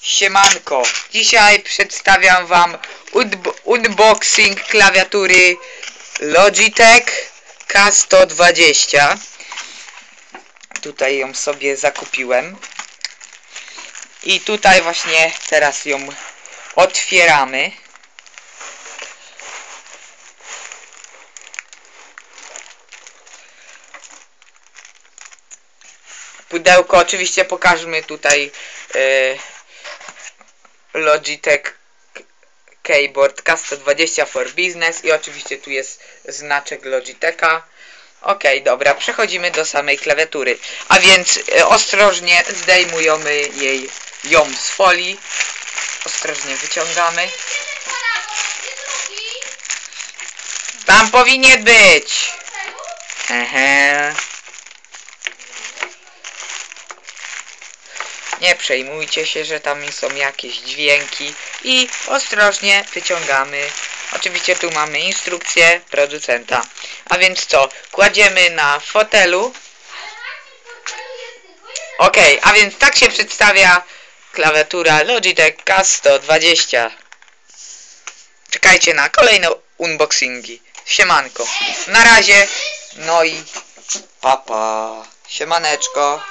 Siemanko, dzisiaj przedstawiam wam unb- unboxing klawiatury Logitech K120 Tutaj ją sobie zakupiłem. I tutaj właśnie teraz ją otwieramy. Pudełko oczywiście pokażmy tutaj e, Logitech Keyboard K120 for Business i oczywiście tu jest znaczek Logitecha. Ok, dobra, przechodzimy do samej klawiatury. A więc e, ostrożnie zdejmujemy jej ją z folii. Ostrożnie wyciągamy. Tam powinien być! Hehe. Nie przejmujcie się, że tam są jakieś dźwięki i ostrożnie wyciągamy. Oczywiście tu mamy instrukcję producenta. A więc co? Kładziemy na fotelu. Ok, a więc tak się przedstawia klawiatura Logitech K120. Czekajcie na kolejne unboxingi. Siemanko. Na razie. No i papa. Siemaneczko.